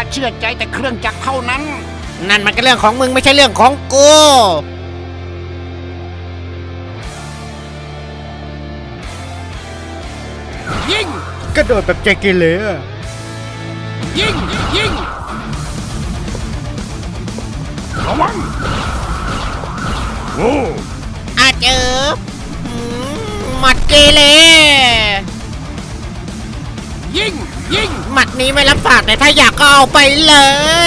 ข้าเชื่อใจแต่เครื่องจักรเท่านั้น นั่นมันก็เรื่องของมึงไม่ใช่เรื่องของกูยิงกระโดดแบบใจเกเรยิงยิงระวังโอ้อาเจออืมหมัดเกเรยิง ยิงหมัดนี้ไม่รับฝากแต่ถ้าอยากก็เอาไปเล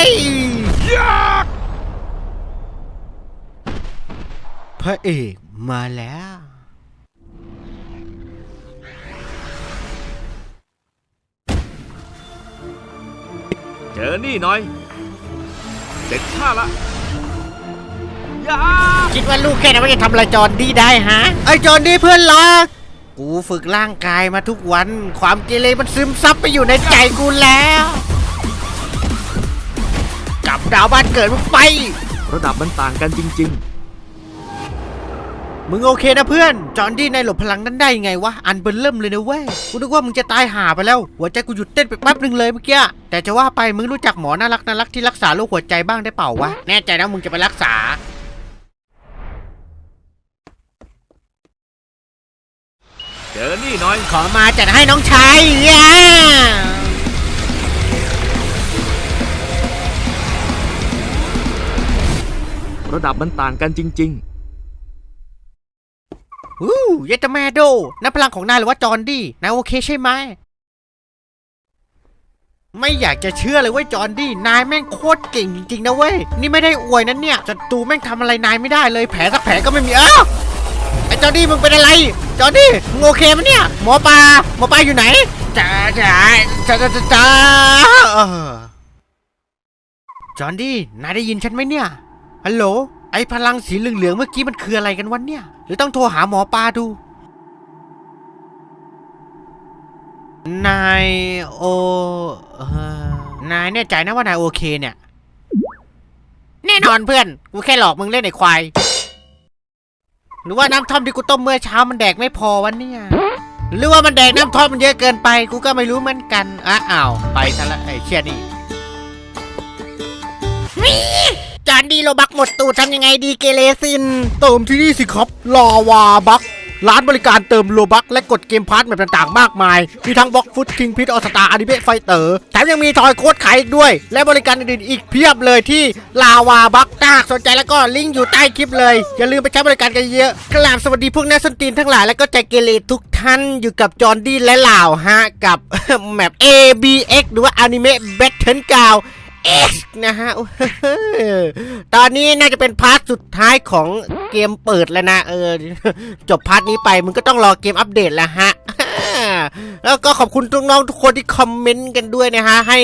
ยยักพระเอกมาแล้ว เจอนี่หน่อย เสร็จข้าละยาคิดว่าลูกแค่นั้นมันจะทำอะไรจอนดีได้ฮะ ไอจอนดีเพื่อนรัก กูฝึกร่างกายมาทุกวัน ความเกเรมันซึมซับไปอยู่ในใจกูแล้ว กลับดาวบ้านเกิดมึงไป ระดับมันต่างกันจริงมึงโอเคนะเพื่อน จอห์นดี้นายหลบพลังนั้นได้ยังไงวะ อันเบิ่มเริ่มเลยนะเว้ย กูนึกว่ามึงจะตายห่าไปแล้ว หัวใจกูหยุดเต้นไปแป๊บหนึ่งเลยเมื่อกี้ แต่จะว่าไปมึงรู้จักหมอน่ารักน่ารักที่รักษาโรคหัวใจบ้างได้เปล่าวะ แน่ใจนะมึงจะไปรักษา เจอนี่หน่อย ขอมาจัดให้น้องชายย่าระดับมันต่างกันจริงอู้เยตแมโดนั่นพลังของนายหรือว่าจอห์นดี้นายโอเคใช่ไหม ไม่อยากจะเชื่อเลยเว้ยจอห์นดี้นายแม่งโคตรเก่งจริงๆนะเว้ย นี่ไม่ได้อวยนะเนี่ยศัตรูแม่งทำอะไรนายไม่ได้เลยแผลสักแผลก็ไม่มีอ้าวไอ้ จอห์นดี้มึงเป็นอะไร จอห์นดี้มึงโอเคไหมเนี่ย หมอปลาหมอปลาอยู่ไหนจ้าจ้าจ้าจ้าจ้าจ้าเออจอห์นดี้นายได้ยินฉันไหมเนี่ย ฮัลโหล ไอ้พลังสีเหลืองๆเมื่อกี้มันคืออะไรกันวะเนี่ย หรือต้องโทรหาหมอปลาดู นายโอเอ่อนายแน่ใจนะว่านายโอเคเนี่ย แน่นอนเพื่อน กูแค่หลอกมึงเล่นไอ้ควาย หรือว่าน้ำท่อมที่กูต้มเมื่อเช้ามันแดกไม่พอวันเนี่ยหรือว่ามันแดกน้ำท่อมมันเยอะเกินไป กูก็ไม่รู้เหมือนกันอ้าอ้าวไปซะละไอ้เชี่ยนี่จานดีโลบักหมดตูดทำยังไงดีเกเรซินเติมที่นี่สิครับลาวาบัก ร้านบริการเติมโลบักและกดเกมพาร์ทแบบต่างๆ มากมาย มีทั้งบล็อกฟุตคิงพิทออสตาอนิเมะไฟเตอร์แถมยังมีทอยโค้ดขายอีกด้วย และบริการอื่นๆอีกเพียบเลยที่ลาวาบักถ้าหากสนใจแล้วก็ลิงก์อยู่ใต้คลิปเลย อย่าลืมไปใช้บริการกันเยอะกราบสวัสดีพวกนักสนตีนทั้งหลายและก็ใจเกเรทุกท่านอยู่กับจอห์นดี้และเหล่าฮะกับแมป ABX หรือว่าอนิเมะแบทเทิลกาว X นะฮะ ตอนนี้น่าจะเป็นพาร์ทสุดท้ายของเกมเปิดแล้วนะ เออ จบพาร์ทนี้ไปมึงก็ต้องรอเกมอัปเดตแล้วฮะแล้วก็ขอบคุณทุกน้องทุกคนที่คอมเมนต์กันด้วยนะฮะ ให้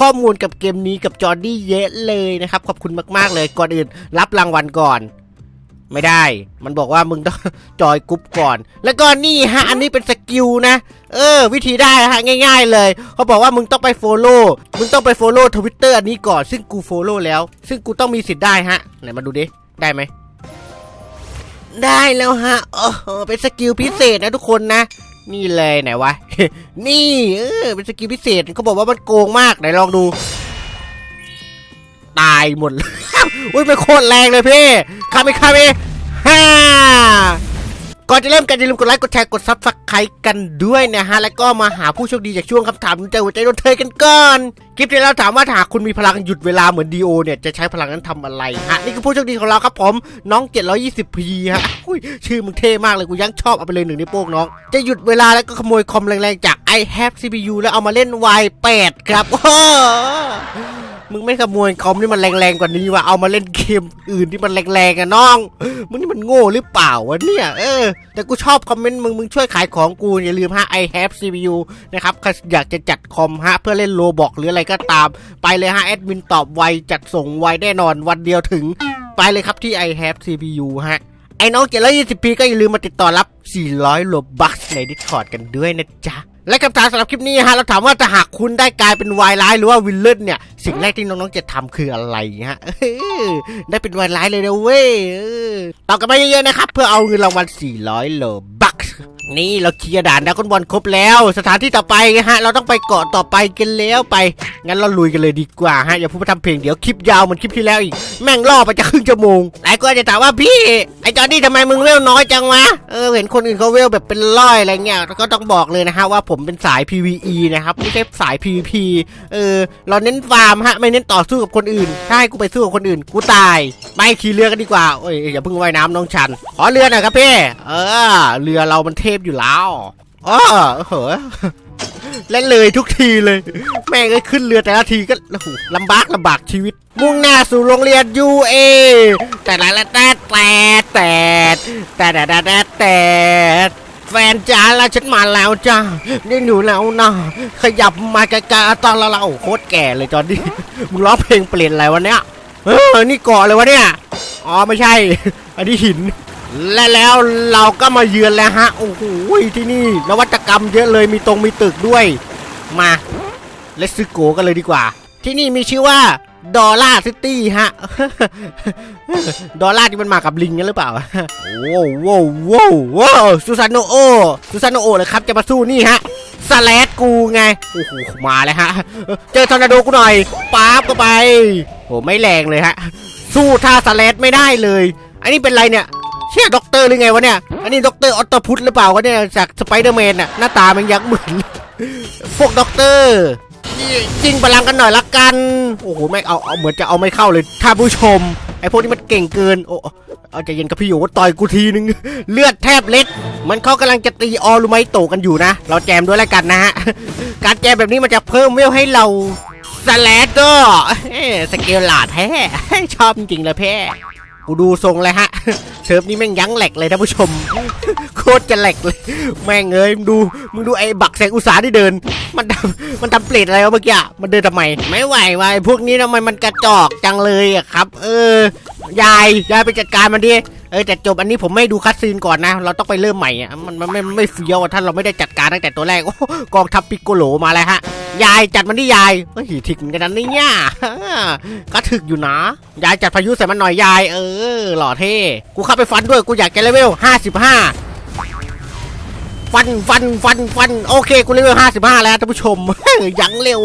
ข้อมูลกับเกมนี้กับจอร์ดี้เยอะเลยนะครับ ขอบคุณมาก ๆ เลยก่อนอื่น รับรางวัลก่อน ไม่ได้ มันบอกว่ามึงต้องจอยกรุ๊ปก่อน แล้วก็นี่ฮะ อันนี้เป็นสกิลนะ เออ วิธีได้ฮะง่าย ๆ เลย เขาบอกว่ามึงต้องไปโฟโล่มึงต้องไปโฟโล่ทวิตเตอร์อันนี้ก่อน ซึ่งกูโฟโล่แล้ว ซึ่งกูต้องมีสิทธิ์ได้ฮะ ไหนมาดูดิ ได้ไหม ได้แล้วฮะโอ้โหเป็นสกิลพิเศษนะทุกคนนะ นี่เลยไหนวะ นี่ เออ เป็นสกิลพิเศษ เขาบอกว่ามันโกงมาก ไหนลองดู ตายหมดเลยอุ้ยเป็นโคตรแรงเลยพี่คาเมคาเมฮ่าก่อนจะเริ่มกันอย่าลืมกดไลค์กดแชร์กดซับสไครต์กันด้วยนะฮะ แล้วก็มาหาผู้โชคดีจากช่วงคำถามใจหัวใจโดนเทยกันก่อน คลิปที่เราถามว่าหากคุณมีพลังหยุดเวลาเหมือนดีโอเนี่ย จะใช้พลังนั้นทำอะไรฮะ นี่คือผู้โชคดีของเราครับผม น้อง 720p ฮะอุ้ยชื่อมึงเท่มากเลยกูยังชอบเอาไปเลยหนึ่งในวโป้งน้อง จะหยุดเวลาแล้วก็ขโมยคอมแรงๆจาก i have CPU แล้วเอามาเล่น Y8 ครับโอ้ มึงไม่ขโมยคอมที่มันแรงๆกว่านี้ว่ะเอามาเล่นเกมอื่นที่มันแรงๆอะน้อง มึงนี่มันโง่หรือเปล่าวะเนี่ยเออ แต่กูชอบคอมเมนต์มึงมึงช่วยขายของกูอย่าลืมฮะ I have CPU นะครับอยากจะจัดคอมฮะเพื่อเล่นโลบอกหรืออะไรก็ตาม ไปเลยฮะแอดมินตอบไวจัดส่งไวแน่นอนวันเดียวถึง ไปเลยครับที่ I have CPU ฮะไอ้น้อง 720p ก็อย่าลืมมาติดต่อรับ 400โลบัคใน Discord กันด้วยนะจ๊ะ และคำถามสำหรับคลิปนี้ฮะเราถามว่าถ้าหากคุณได้กลายเป็นวายร้ายหรือว่าวิลเลนเนี่ย สิ่งแรกที่น้องๆจะทำคืออะไรฮะได้เป็นวายร้ายเลยนะเว้ยตอบกันมาเยอะๆนะครับ เพื่อเอาเงินรางวัล400โลบ นี่เราเคลียร์ด่านดากอนบอลครบแล้ว สถานที่ต่อไปฮะ เราต้องไปเกาะต่อไปกันแล้วไป งั้นเราลุยกันเลยดีกว่าฮะอย่าพูดมาทำเพลงเดี๋ยวคลิปยาวเหมือนคลิปที่แล้วอีก แม่งล่อไปจะครึ่งชั่วโมงหลายคนจะถามว่าพี่ไอจอร์ดี้ทำไมมึงเวลน้อยจังวะเออเห็นคนอื่นเขาเวลแบบเป็นร้อยอะไรเงี้ยก็ต้องบอกเลยนะฮะว่าผมเป็นสาย PVE นะครับไม่ใช่สาย PVP เออเราเน้นฟาร์มฮะไม่เน้นต่อสู้กับคนอื่น ถ้าให้กูไปสู้กับคนอื่นกูตายไปขี่เรือกันดีกว่าโอ้ยอย่าเพิ่งว่ายน้ำน้องชันขอเรือหน่อยครับพี่เออเรือเรามันเทพอยู่แล้วอ๋อเหอยและเลยทุกทีเลย แม่งก็ขึ้นเรือแต่ละทีก็ลำบากลำบากชีวิต มุ่งหน้าสู่โรงเรียน UA แต่ละละแต่แต่แต่แต่แต่แต่แต่แฟนจ๋าละฉันมาแล้วจ้านี่หนูแล้วนะขยับมาไกลๆตอนละเราโคตรแก่เลยตอนนี้มึงร้องเพลงเปลี่ยนอะไรวะเนี้ยเออนี่เกาะเลยวะเนี่ยอ๋อไม่ใช่ อันนี้หิน และแล้วเราก็มาเยือนแล้วฮะ โอ้โหที่นี่นวัตกรรมเยอะเลยมีตรงมีตึกด้วย มาเลสซิโกกันเลยดีกว่า ที่นี่มีชื่อว่าดอลล่าซิตี้ฮะ ดอลล่าที่มันมากับลิงกันหรือเปล่า โว้วโว้วโว้วโว้วซูซานโนโอซูซานโนโอเลยครับจะมาสู้นี่ฮะสแลดกูไง โอ้โห มาเลยฮะ เจอทอร์นาโดกูหน่อยป๊าบก็ไปโอ้ไม่แรงเลยฮะ สู้ท่าสแลดไม่ได้เลย อันนี้เป็นไรเนี่ย เชื่อด็อกเตอร์หรือไงวะเนี่ย อันนี้ด็อกเตอร์ออตโตพุทหรือเปล่าวะเนี่ยจากสไปเดอร์แมนน่ะหน้าตามันยักษ์เหมือนพวกด็อกเตอร์จริงพลังกันหน่อยละกัน โอ้โหไม่เอาเอาเหมือนจะเอาไม่เข้าเลยท่านผู้ชมไอ้พวกนี้มันเก่งเกินโอ้เอาใจเย็นกับพี่โยต่อยกูทีนึง เลือดแทบเล็ด มันเขากำลังจะตีออลูไมโตกันอยู่นะ เราแจมด้วยแล้วกันนะฮะ การแจมแบบนี้มันจะเพิ่มเวลให้เราสแลดก็สเกลหลาดแท้ชอบจริงเลยแพ้กูดูทรงเลยฮะเซิร์ฟนี้แม่งยั้งแหลกเลยท่านผู้ชม โคตรจะแหลกเลย แม่งเอ้ยมึงดูมึงดูไอ้บักแสงอุตสาที่เดิน มันทำมันทำเปรตอะไรวะเมื่อกี้มันเดินทำไม ไม่ไหววะพวกนี้ทำไมมันกระจอกจังเลยอะครับ เออยายยายไปจัดการมันดิเออแต่จบอันนี้ผมไม่ดูคัดซีนก่อนนะ เราต้องไปเริ่มใหม่อะมันมันไม่ไม่เฟี้ยวอะถ้าเราไม่ได้จัดการตั้งแต่ตัวแรกโอ้กองทัพปิโกโลมาแล้วฮะ ยายจัดมันที่ยายเฮ้ยถึกเหมือนกันนะเนี่ยก็ถึกอยู่นะ ยายจัดพายุใส่มันหน่อยยาย เออ หล่อเท่กูเข้าไปฟันด้วยกูอยากจะเลเวล55ฟันฟันฟันฟันโอเคกูเลเวล55แล้วท่านผู้ชมยังเร็ว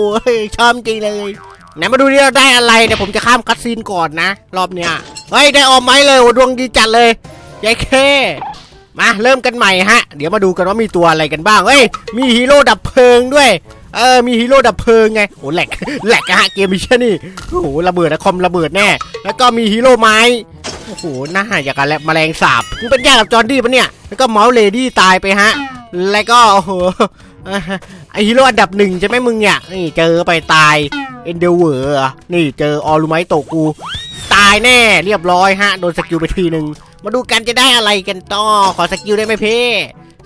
ชอบจริงเลยไหนมาดูดิเราได้อะไรเดี๋ยวผมจะข้ามคัดซีนก่อนนะ รอบเนี้ยเฮ้ยได้ออมไม้เลยโอ้ดวงดีจัดเลยยายเคมาเริ่มกันใหม่ฮะ เดี๋ยวมาดูกันว่ามีตัวอะไรกันบ้างเฮ้ยมีฮีโร่ดับเพลิงด้วยเออ มีฮีโร่ดับเพลิงไง โอ้แหลกแหลกอะฮะเกมมิชชั่นนี่ โอ้โหระเบิดนะคอมระเบิดแน่ แล้วก็มีฮีโร่ไม้ โอ้โหหน้าอย่างกันแล้วแมลงสาบมึงเป็นญาติกับจอร์ดี้ปะเนี่ย แล้วก็เมาส์เลดี้ตายไปฮะ แล้วก็โอ้โหอ่าไอฮีโร่อันดับหนึ่งใช่ไหมมึงเนี่ยนี่เจอไปตายเอ็นเดเวอร์นี่เจอออลูไมโตะกู ตายแน่เรียบร้อยฮะ โดนสกิลไปทีหนึ่งมาดูกันจะได้อะไรกันต่อ ขอสกิลได้ไหมเพ่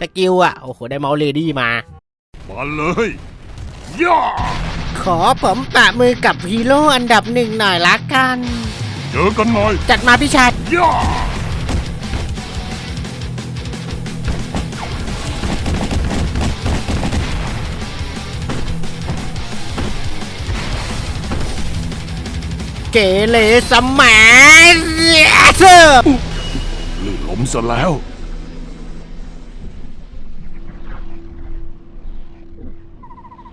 สกิลอะโอ้โห ได้เมาส์เลดี้มา มาเลยย่าขอผมปะมือกับฮีโร่อันดับหนึ่งหน่อยละกัน เจอกันหน่อย จัดมาพี่ชายย่า เกเรสมัยเซอร์ลื่นล้มซะแล้ว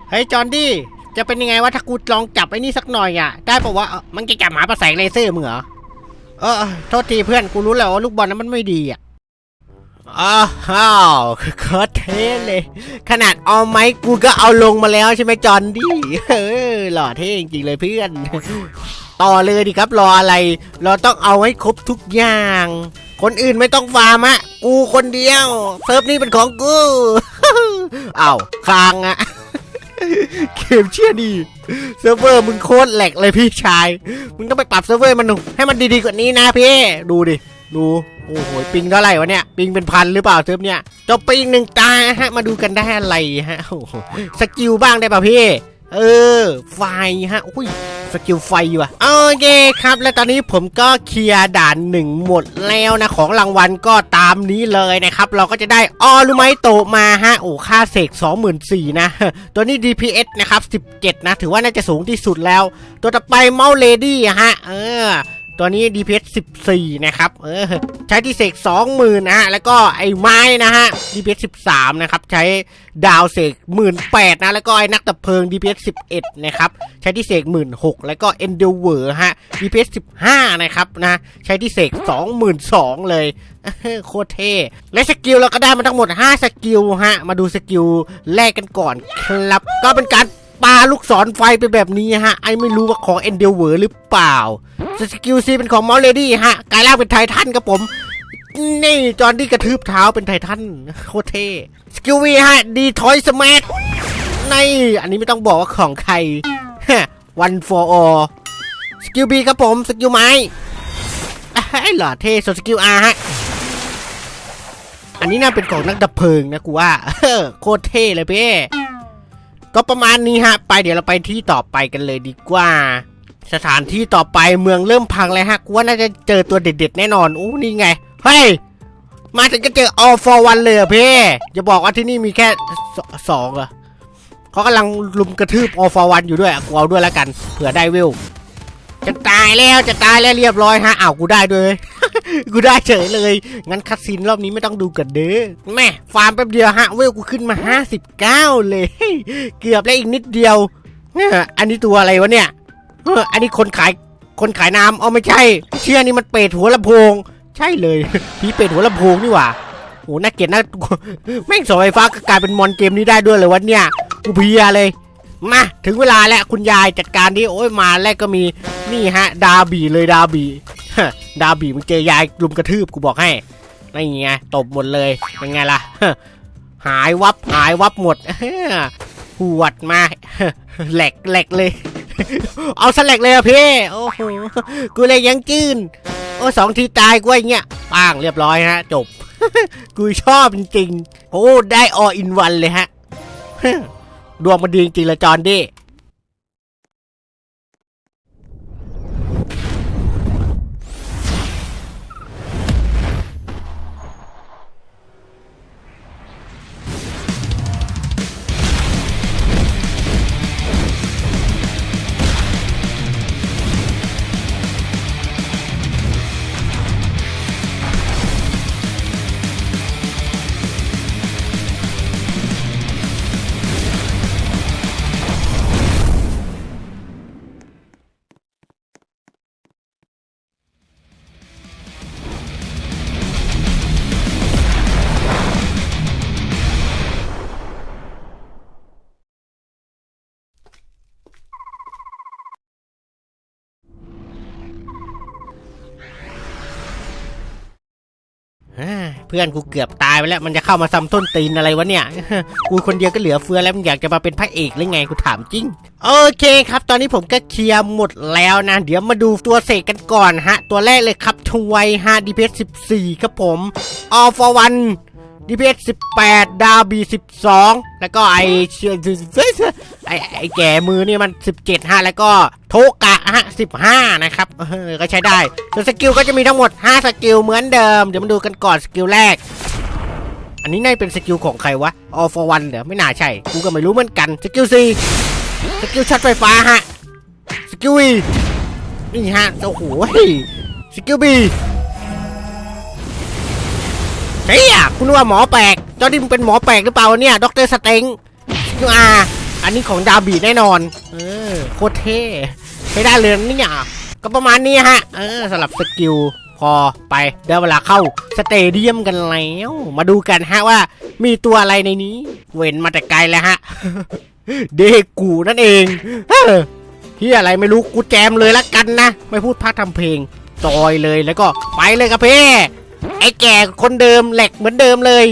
เฮ้ยจอนดี้ จะเป็นยังไงวะถ้ากูลองจับไอ้นี่สักหน่อยอะ ได้ปะวะเอ้ามันจะจับหมาประแสงเลเซอร์มึงเหรอ เออโทษทีเพื่อนกูรู้แล้วว่าลูกบอลนั้นมันไม่ดีอะอ้าวโคตรเท่เลย ขนาดเอาไม้กูก็เอาลงมาแล้วใช่ไหมจอนดี้เออหล่อเท่จริงๆเลยเพื่อน ต่อเลยดิครับรออะไร เราต้องเอาให้ครบทุกอย่าง คนอื่นไม่ต้องฟาร์มอะกูคนเดียว เซิร์ฟนี้เป็นของกูอ้าวค้างอะ เกมเชี่ยดีเซิร์ฟเวอร์มึงโคตรแหลกเลยพี่ชาย มึงต้องไปปรับเซิร์ฟเวอร์มันให้มันดีๆกว่านี้นะพี่ดูดิดูโอ้โหปิงเท่าไหร่วะเนี่ยปิงเป็นพันหรือเปล่าเซิร์ฟเนี่ยจบปิงหนึ่งตาฮะมาดูกันได้อะไรฮะสกิลบ้างได้ป่ะพี่ เออไฟฮะอุ้ย สกิลไฟว่ะโอเคครับ และตอนนี้ผมก็เคลียร์ด่านหนึ่งหมดแล้วนะ ของรางวัลก็ตามนี้เลยนะครับ เราก็จะได้ออลูไมโตมาฮะโอ้ค่าเสก24,000นะ ตัวนี้ DPS นะครับ 17 นะ ถือว่าน่าจะสูงที่สุดแล้ว ตัวต่อไปเมาเลดี้ฮะ เออ ตัวตัวนี้ DPS 14นะครับ เออ ใช้ที่เสก20,000นะฮะ แล้วก็ไอ้ไม้นะฮะ DPS 13นะครับ ใช้ดาวเสก18,000นะ แล้วก็ไอ้นักดับเพลิง DPS 11นะครับ ใช้ที่เสก16,000แล้วก็ Endeavor ฮะ DPS 15นะครับนะ ใช้ที่เสก22,000เลยโคตรเท่ และสกิลเราก็ได้มาทั้งหมด 5 สกิลฮะ มาดูสกิลแรกกันก่อนครับ ก็เป็นการ ปาลูกศรไฟไปแบบนี้ฮะ ไอไม่รู้ว่าของ Endeavor หรือเปล่า สกิลซีเป็นของมอลเลดี้ฮะกลายร่างเป็นไททันครับผม นี่จอห์นดี้กระทืบเท้าเป็นไททันโคตรเท่ สกิลวีฮะ ดีทอยสมาร์ทในอันนี้ไม่ต้องบอกว่าของใครวันฟอร์อสกิลบีครับผม สกิลไม้ไอ้หล่อเท่ส่วนสกิลอาร์ฮะ อันนี้น่าเป็นของนักดับเพลิงนะกูว่าโคตรเท่เลยเพ่ ก็ประมาณนี้ฮะ ไปเดี๋ยวเราไปที่ต่อไปกันเลยดีกว่า สถานที่ต่อไปเมืองเริ่มพังเลยฮะกูว่าน่าจะเจอตัวเด็ดๆแน่นอนอู้นี่ไง เฮ้ย มาถึงก็เจอ all for one เลยเหรอเพ่จะบอกว่าที่นี่มีแค่สองเหรอเขากำลังลุมกระทืบ all for one อยู่ด้วยกูเอาด้วยแล้วกัน เผื่อได้วิวจะตายแล้วจะตายแล้วเรียบร้อยฮะอ้าวกูได้ด้วย กูได้เฉยเลย งั้นคัดซีนรอบนี้ไม่ต้องดูกันเด้อแม่ฟาร์มแป๊บเดียวฮะเวลกูขึ้นมา 59 เลย เกือบแล้วอีกนิดเดียวเนี่ยอันนี้ตัวอะไรวะเนี่ยเอออันนี้คนขายคนขายน้ำเอาไม่ใช่ เชื่อนี่มันเป็ดหัวลำโพง ใช่เลยพี่เป็ดหัวลำโพงนี่หว่าโหน่าเกลียดน่าแม่งสาไฟฟ้าก็กลายเป็นมอนเกมนี้ได้ด้วยเลยวะเนี่ยกูเพียเลยมาถึงเวลาแล้วคุณยายจัดการดิโอ้ยมาแรกก็มีนี่ฮะ ดาบีเลยดาบี ดาบีมึงเจอยายลุมกระทืบกูบอกให้นี่ไงตบหมดเลยเป็นไงล่ะหายวับหายวับหมดหวดมาแหลกแหลกเลย เอาสแลกเลยอะพี่โอ้โหกูเลยยังจืนโอ้สองทีตายกูอย่างเงี้ยป้างเรียบร้อยฮะ จบ กูชอบจริงๆโอ้ได้ออินวันเลยฮะดวงมันดีจริงลยจอนดี้ เพื่อนกูเกือบตายไปแล้วมันจะเข้ามาซ้ำต้นตีนอะไรวะเนี่ยกูคนเดียวก็เหลือเฟือแล้วมันอยากจะมาเป็นพระเอกหรือไงกูถามจริงโอเคครับ ตอนนี้ผมก็เคลียร์หมดแล้วนะ เดี๋ยวมาดูตัวเสกกันก่อนฮะ ตัวแรกเลยครับทวยฮะดีเพส14ครับผมออฟวัน พส18 ดาวบี12 แล้วก็ไอเชื่อไอไอแก่มือนี่มัน 17ฮะแล้วก็โทกะฮะ15 นะครับเออก็ใช้ได้ส่วนสกิลก็จะมีทั้งหมด 5 สกิลเหมือนเดิม เดี๋ยวมาดูกันก่อนสกิลแรก อันนี้น่าเป็นสกิลของใครวะ all for one เหรอไม่น่าใช่ กูก็ไม่รู้เหมือนกันสกิล C สกิลช็อตไฟฟ้าฮะสกิล E นี่ฮะโอ้โหสกิล B เฮ้ยคุณว่าหมอแปลกเจ้าดิมงเป็นหมอแปลกหรือเปล่าเนี่ยด็อกเตอร์สเต็งสกิล R อันนี้ของดาบีแน่นอน เออโคตรเท่ใช้ได้เลยนะเนี่ยก็ประมาณนี้ฮะ เออสำหรับสกิลพอไปเดี๋ยวเวลาเข้าสเตเดียมกันแล้ว มาดูกันฮะว่ามีตัวอะไรในนี้ เว้นมาแต่ไกลแล้วฮะ เดกูนั่นเองเฮ้อที่อะไรไม่รู้กูแจมเลยละกันนะ ไม่พูดพักทำเพลงจอยเลยแล้วก็ไปเลยครับเพ่ ไอ้แก่คนเดิมแหลกเหมือนเดิมเลย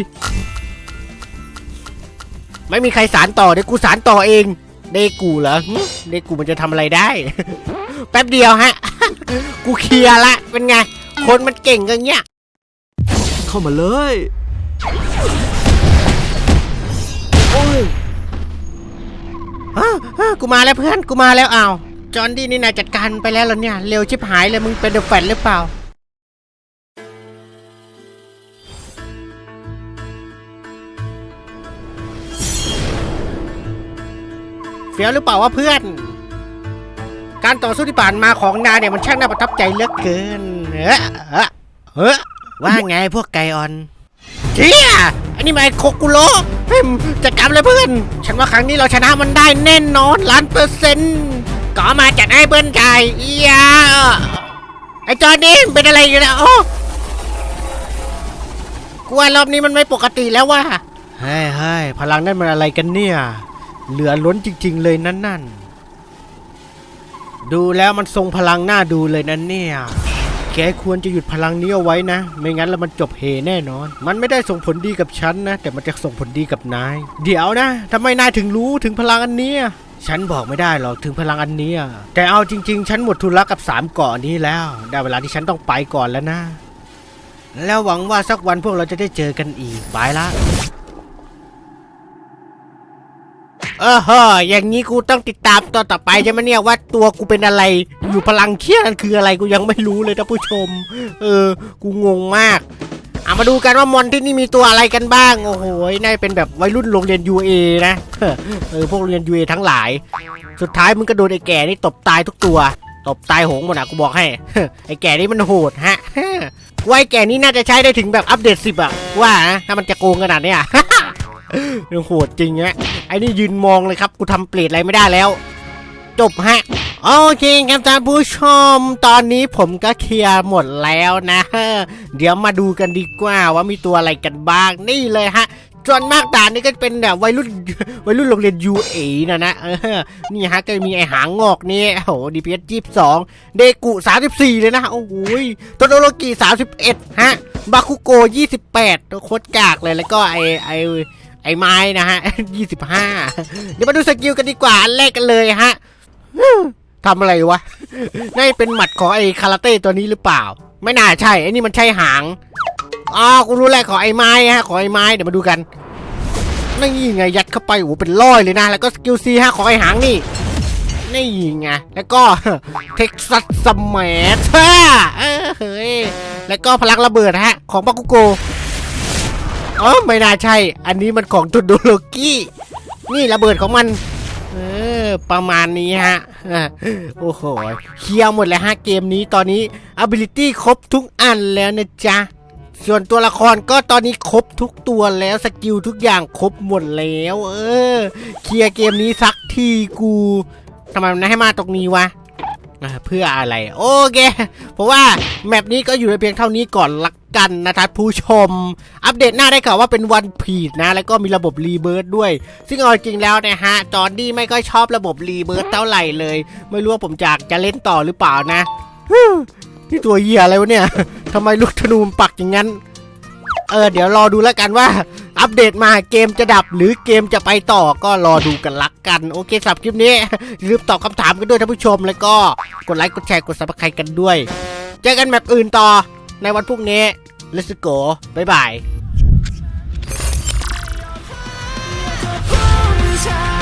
ไม่มีใครสารต่อเดี๋ยวกูสารต่อเองเดกูเหรอหึเดกูมันจะทำอะไรได้ แป๊บเดียวฮะ กูเคลียร์ละ เป็นไง คนมันเก่งกันเงี้ย เข้ามาเลย โอ้ยอ้าวอ้าวกูมาแล้วเพื่อน กูมาแล้วอ้าว จอห์นดี้นี่นายจัดการไปแล้วเหรอเนี่ย เร็วชิบหายเลยมึงเป็นเดอะแฟนหรือเปล่า ฟี้ยวหรือเปล่าว่าเพื่อน การต่อสู้ที่ผ่านมาของนายเนี่ยมันช่างน่าประทับใจเหลือเกินเออเออเออว่าไงพวกไก่ออนเจี๊ยอันนี้มันโคกุโร่เฮ้ยจัดการเลยเพื่อน ฉันว่าครั้งนี้เราชนะมันได้แน่นอนล้านเปอร์เซ็นต์ก็มาจัดให้เพื่อนไก่เอียไอ้จอนี่เป็นอะไรอยู่นะโอ้กูว่ารอบนี้มันไม่ปกติแล้วว่ะเฮ้ยเฮ้ยพลังนั่นมันอะไรกันเนี่ย เหลือล้นจริง ๆ เลยนั่นนั่นดูแล้วมันทรงพลังน่าดูเลยนะเนี่ย แกควรจะหยุดพลังนี้เอาไว้นะ ไม่งั้นแล้วมันจบเฮแน่นอน มันไม่ได้ส่งผลดีกับฉันนะ แต่มันจะส่งผลดีกับนาย เดี๋ยวนะทำไมนายถึงรู้ถึงพลังอันนี้ฉันบอกไม่ได้หรอกถึงพลังอันนี้ แต่เอาจริง ๆ ฉันหมดธุระกับสามเกาะนี้แล้ว ได้เวลาที่ฉันต้องไปก่อนแล้วนะ แล้วหวังว่าสักวันพวกเราจะได้เจอกันอีก บายละ เออฮะอย่างนี้กูต้องติดตามตอนต่อไปใช่ไหมเนี่ยว่าตัวกูเป็นอะไร อยู่พลังเคียนั่นคืออะไรกูยังไม่รู้เลยท่านผู้ชม เออ กูงงมากเอามาดูกันว่ามอนที่นี่มีตัวอะไรกันบ้าง โอ้โหน่าเป็นแบบวัยรุ่นโรงเรียน UA นะ เออ พวกโรงเรียน UA ทั้งหลาย สุดท้ายมึงก็โดนไอ้แก่นี่ตบตายทุกตัว ตบตายโหงหมดอะกูบอกให้ ไอ้แก่นี่มันโหดฮะไอ้แก่นี่น่าจะใช้ได้ถึงแบบอัปเดตสิบอะว่านะถ้ามันจะโกงขนาดเนี้ย เรื่องโหดจริงฮะไอ้นี่ยืนมองเลยครับ กูทำเปรตอะไรไม่ได้แล้ว จบฮะ โอเคครับท่านผู้ชม ตอนนี้ผมก็เคลียร์หมดแล้วนะ เดี๋ยวมาดูกันดีกว่าว่ามีตัวอะไรกันบ้าง นี่เลยฮะส่วนมากด่านนี้ก็เป็นแบบวัยรุ่นวัยรุ่นโรงเรียน UA นะนะเออนี่ฮะก็มีไอหางงอกนี่โอ้โหดีพีเอสยี่สองเดกุสามสิบสี่เลยนะ โอ้โหโตโนโลกิสามสิบเอ็ดฮะ บาคุโกยี่สิบแปดโคตรกากเลยแล้วก็ไอไอ อ้ไม้นะฮะยี่สิบห้าเดี๋ยวมาดูสกิลกันดีกว่าอันแรกกันเลยฮะทำอะไรวะนี่เป็นหมัดของไอ้คาราเต้ตัวนี้หรือเปล่า ไม่น่าใช่ไอ้นี่มันใช่หางอ๋อกูรู้แล้วขอไอ้ไม้ฮะขอไอ้ไม้เดี๋ยวมาดูกันนี่ไงยัดเข้าไปโอ้เป็นร้อยเลยนะ แล้วก็สกิลซีฮะของไอ้หางนี่นี่ไงแล้วก็เท็กซัสสมัยท่าเออเฮ้ยแล้วก็พลังระเบิดฮะ ของปากุโก อ๋อไม่น่าใช่ อันนี้มันของตุดโดโลกี้ นี่ระเบิดของมัน เออ ประมาณนี้ฮะ โอ้โห เคลียร์หมดแล้วฮะเกมนี้ตอนนี้ ability ครบทุกอันแล้วนะจ๊ะ ส่วนตัวละครก็ตอนนี้ครบทุกตัวแล้วสกิลทุกอย่างครบหมดแล้ว เออ เคลียร์เกมนี้สักทีกูทำไมมันให้มาตรงนี้วะ เพื่ออะไร โอเค เพราะว่าแมปนี้ก็อยู่ในเพียงเท่านี้ก่อนละกันนะท่านผู้ชม อัปเดตหน้าได้ข่าวว่าเป็นวันพีดนะ แล้วก็มีระบบรีเบิร์ดด้วย ซึ่งเอาจริงแล้วนะฮะ จอร์ดี้ไม่ค่อยชอบระบบรีเบิร์ดเท่าไหร่เลย ไม่รู้ว่าผมจากจะเล่นต่อหรือเปล่านะนี่ตัวเหี้ยอะไรวะเนี่ยทำไมลูกธนูปักอย่างนั้น เออเดี๋ยวรอดูแล้วกันว่า อัปเดตมาเกมจะดับหรือเกมจะไปต่อก็รอดูกันลักกัน โอเคสำหรับคลิปนี้อย่าลืมตอบคำถามกันด้วยท่านผู้ชม แล้วก็กดไลค์กดแชร์กดซับสไครต์กันด้วย เจอกันแบบอื่นต่อในวันพรุ่งนี้ Let's go บ๊ายบายผู้ชาย